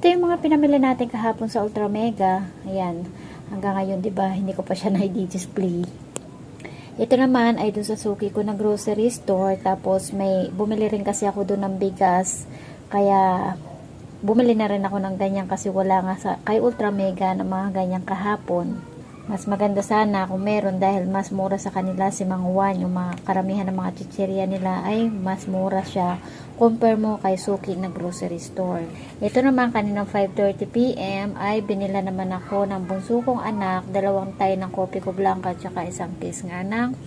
Ito yung mga pinamili natin kahapon sa Ultra Mega. Ayan. Hanggang ngayon, di ba, hindi ko pa siya na-display. Ito naman ay dun sa suki ko na grocery store. Tapos may bumili rin kasi ako doon ng bigas. Kaya bumili na rin ako ng ganyan kasi wala nga sa kay Ultra Mega ng mga ganyan kahapon. Mas maganda sana kung meron dahil mas mura sa kanila si Mang Juan. Yung mga karamihan ng mga chicheria nila ay mas mura siya compare mo kay Suki na grocery store. Ito naman kaninang 5.30pm ay binila naman ako ng bunso kong anak, dalawang tayo ng kopi ko blanca at saka isang case nga ng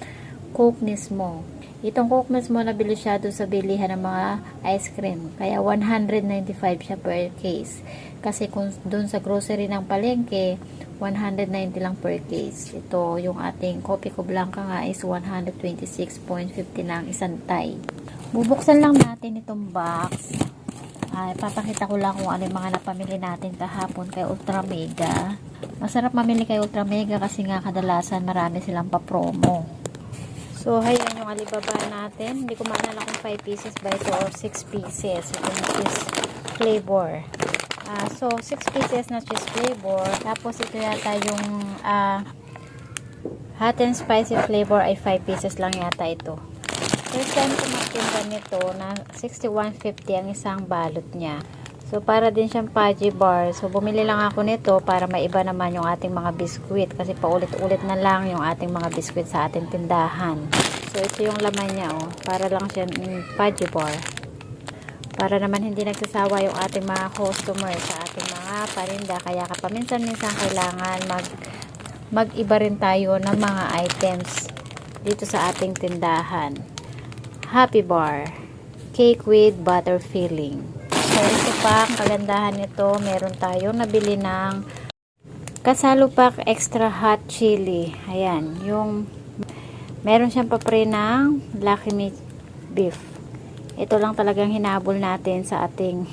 Coke Nismo. Itong Coke Nismo nabili siya doon sa bilihan ng mga ice cream. Kaya 195 siya per case. Kasi kung doon sa grocery ng palengke, 190 lang per case. Ito, yung ating ko blanca nga is 126.50 lang isang tay. Bubuksan lang natin itong box. Ay, papakita ko lang kung ano yung mga napamili natin kahapon kay Ultra Mega. Masarap mamili kay Ultra Mega kasi nga kadalasan marami silang pa-promo. So, ayan yung alibaba natin. Hindi ko maalala kung 5 pieces ba ito or 6 pieces. Ito cheese flavor. Ah, so, 6 pieces na cheese flavor. Tapos, ito yata yung ah, hot and spicy flavor ay 5 pieces lang yata ito. First time ko nito na 61.50 ang isang balot niya. So, para din siyang Paji bar. So, bumili lang ako nito para maiba naman yung ating mga biskwit. Kasi paulit-ulit na lang yung ating mga biskwit sa ating tindahan. So, ito yung laman niya, oh. Para lang siya ng Paji bar. Para naman hindi nagsasawa yung ating mga customer sa ating mga parinda. Kaya kapaminsan-minsan kailangan mag mag-iba rin tayo ng mga items dito sa ating tindahan. Happy Bar. Cake with butter filling. So, ito pa, ang kagandahan nito, meron tayong nabili ng Kasalupak Extra Hot Chili. Ayan, yung meron siyang papre ng Lucky Meat Beef. Ito lang talagang hinabol natin sa ating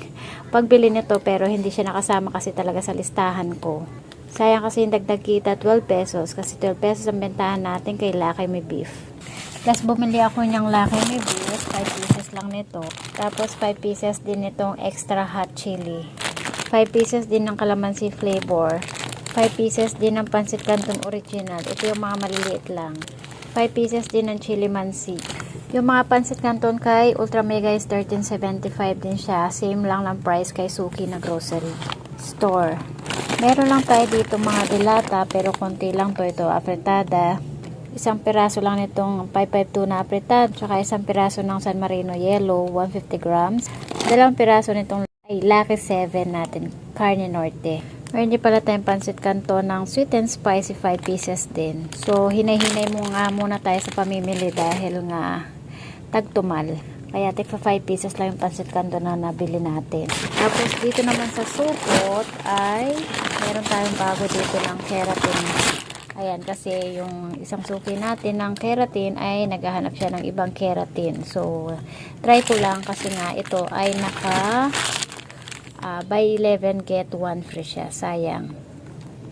pagbili nito pero hindi siya nakasama kasi talaga sa listahan ko. Sayang kasi yung dagdag kita 12 pesos kasi 12 pesos ang bentahan natin kay Lucky Meat Beef. Plus, bumili ako niyang Lucky Me Beef. 5 pieces lang nito. Tapos, 5 pieces din nitong extra hot chili. 5 pieces din ng calamansi flavor. 5 pieces din ng pancit canton original. Ito yung mga maliliit lang. 5 pieces din ng chili mansi. Yung mga pancit canton kay Ultra Mega is 13.75 din siya. Same lang ng price kay Suki na grocery store. Meron lang tayo dito mga dilata pero konti lang to ito. Apretada isang piraso lang nitong 552 na apretat, tsaka isang piraso ng San Marino yellow, 150 grams. Dalawang piraso nitong ay Lucky 7 natin, carne norte. Meron din pala tayong pansit kanto ng sweet and spicy 5 pieces din. So, hinay-hinay mo nga muna tayo sa pamimili dahil nga tagtumal. Kaya tigpa 5 pieces lang yung pansit kanto na nabili natin. Tapos dito naman sa supot ay meron tayong bago dito ng keratin Ayan, kasi yung isang suki natin ng keratin ay naghahanap siya ng ibang keratin. So, try ko lang kasi nga ito ay naka uh, buy 11 get 1 free siya. Sayang.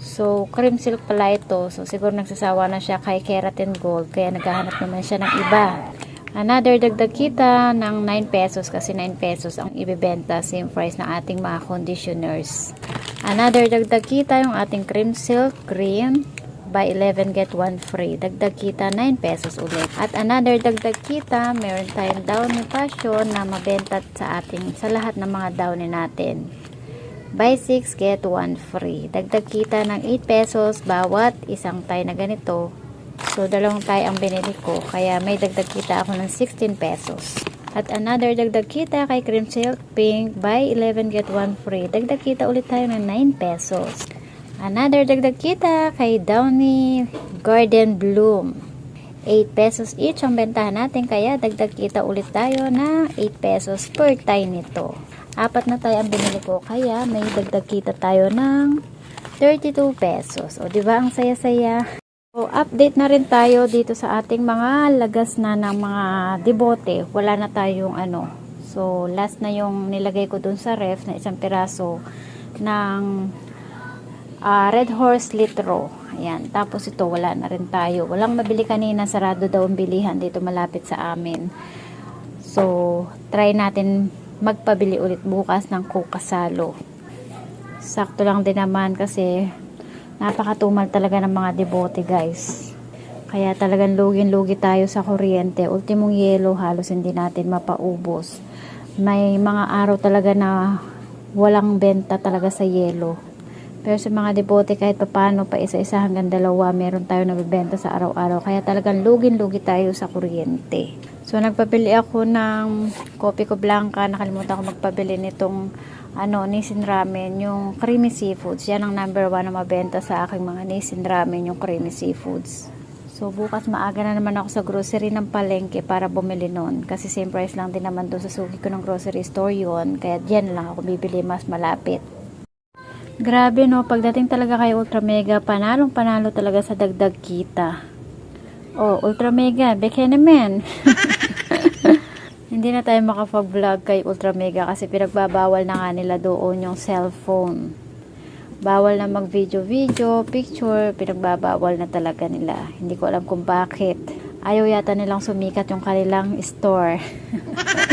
So, cream silk pala ito. So, siguro nagsasawa na siya kay keratin gold. Kaya naghahanap naman siya ng iba. Another dagdag kita ng 9 pesos kasi 9 pesos ang ibibenta. Same price ng ating mga conditioners. Another dagdag kita yung ating cream silk green buy 11 get 1 free. Dagdag kita 9 pesos ulit. At another dagdag kita, meron tayong downy passion na mabenta sa ating sa lahat ng mga downy natin. Buy 6 get 1 free. Dagdag kita ng 8 pesos bawat isang tie na ganito. So dalawang tie ang binili ko kaya may dagdag kita ako ng 16 pesos. At another dagdag kita kay Cream Silk Pink, buy 11 get 1 free. Dagdag kita ulit tayo ng 9 pesos. Another dagdag kita kay Downy Garden Bloom. 8 pesos each ang bentahan natin kaya dagdag kita ulit tayo na 8 pesos per tie nito. Apat na tayo ang binili ko kaya may dagdag kita tayo ng 32 pesos. O di ba ang saya-saya? So update na rin tayo dito sa ating mga lagas na ng mga debote. Wala na tayong ano. So last na yung nilagay ko dun sa ref na isang piraso ng uh, Red Horse Litro. Ayan. Tapos ito, wala na rin tayo. Walang mabili kanina. Sarado daw ang bilihan dito malapit sa amin. So, try natin magpabili ulit bukas ng Coke Kasalo. sakto lang din naman kasi napakatumal talaga ng mga debote guys. Kaya talagang lugin-lugi tayo sa kuryente. Ultimong yelo halos hindi natin mapaubos. May mga araw talaga na walang benta talaga sa yelo. Pero sa mga debote kahit papano pa isa-isa hanggang dalawa meron tayo nabibenta sa araw-araw. Kaya talagang lugin-lugi tayo sa kuryente. So nagpabili ako ng kopi ko blanca. Nakalimutan ko magpabili nitong ano, Nissin Ramen, yung creamy seafoods. Yan ang number one na mabenta sa aking mga Nissin Ramen, yung creamy seafoods. So, bukas maaga na naman ako sa grocery ng palengke para bumili nun. Kasi same price lang din naman doon sa suki ko ng grocery store yon Kaya diyan lang ako bibili mas malapit. Grabe no, pagdating talaga kay Ultra Mega, panalong panalo talaga sa dagdag kita. Oh, Ultra Mega, beke naman. Hindi na tayo makapag-vlog kay Ultra Mega kasi pinagbabawal na nga nila doon yung cellphone. Bawal na mag-video-video, picture, pinagbabawal na talaga nila. Hindi ko alam kung bakit. Ayaw yata nilang sumikat yung kanilang store.